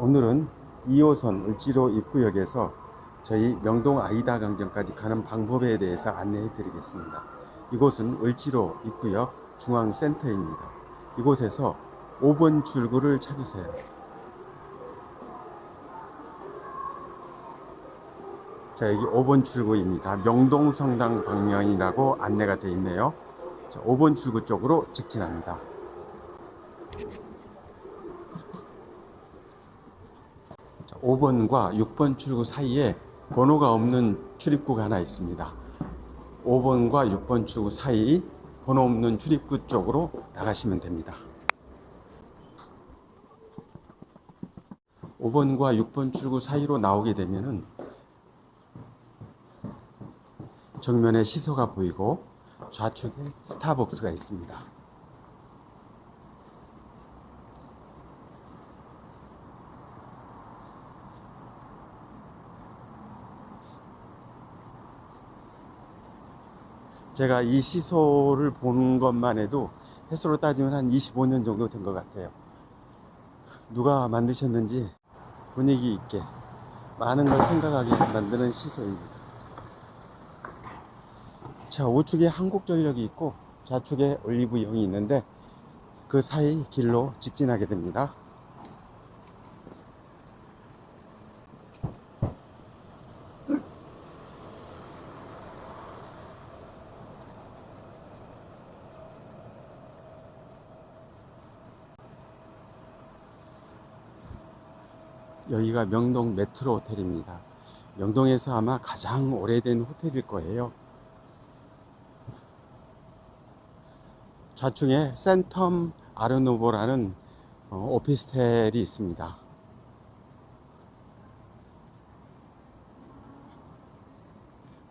오늘은 2호선 을지로 입구역에서 저희 명동 아이다 강정까지 가는 방법에 대해서 안내해 드리겠습니다. 이곳은 을지로 입구역 중앙센터입니다. 이곳에서 5번 출구를 찾으세요. 자, 여기 5번 출구입니다. 명동 성당 방면이라고 안내가 되어 있네요. 자, 5번 출구 쪽으로 직진합니다. 5번과 6번 출구 사이에 번호가 없는 출입구가 하나 있습니다. 5번과 6번 출구 사이 번호 없는 출입구 쪽으로 나가시면 됩니다. 5번과 6번 출구 사이로 나오게 되면은 정면에 시소가 보이고 좌측에 스타벅스가 있습니다. 제가 이 시소를 보는 것만 해도 횟수로 따지면 한 25년 정도 된 것 같아요. 누가 만드셨는지 분위기 있게 많은 걸 생각하게 만드는 시소입니다. 자, 우측에 한국전력이 있고 좌측에 올리브영이 있는데 그 사이 길로 직진하게 됩니다. 여기가 명동 메트로 호텔입니다. 명동에서 아마 가장 오래된 호텔일 거예요. 좌측에 센텀 아르누보라는 어, 오피스텔이 있습니다.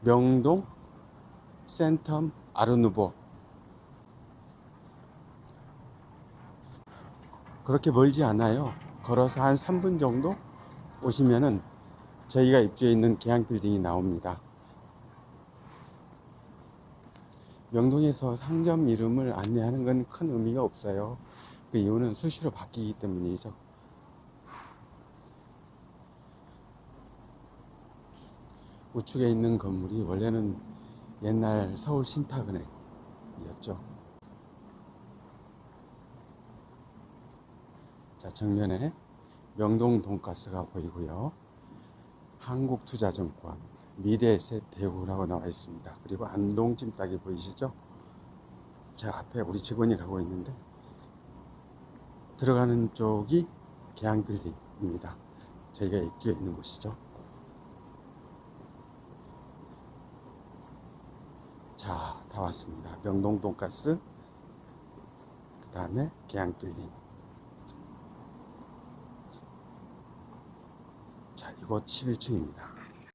명동 센텀 아르누보 그렇게 멀지 않아요. 걸어서 한 3분 정도 오시면은 저희가 입주해 있는 계양 빌딩이 나옵니다. 명동에서 상점 이름을 안내하는 건 큰 의미가 없어요. 그 이유는 수시로 바뀌기 때문이죠. 우측에 있는 건물이 원래는 옛날 서울 신탁은행이었죠. 자, 정면에 명동 돈가스가 보이고요. 한국투자증권, 미래에셋 대우라고 나와 있습니다. 그리고 안동 찜닭이 보이시죠? 제 앞에 우리 직원이 가고 있는데 들어가는 쪽이 계양빌딩입니다. 저희가 입주해 있는 곳이죠. 자, 다 왔습니다. 명동 돈가스, 그 다음에 계양빌딩. 자, 이곳 11층입니다.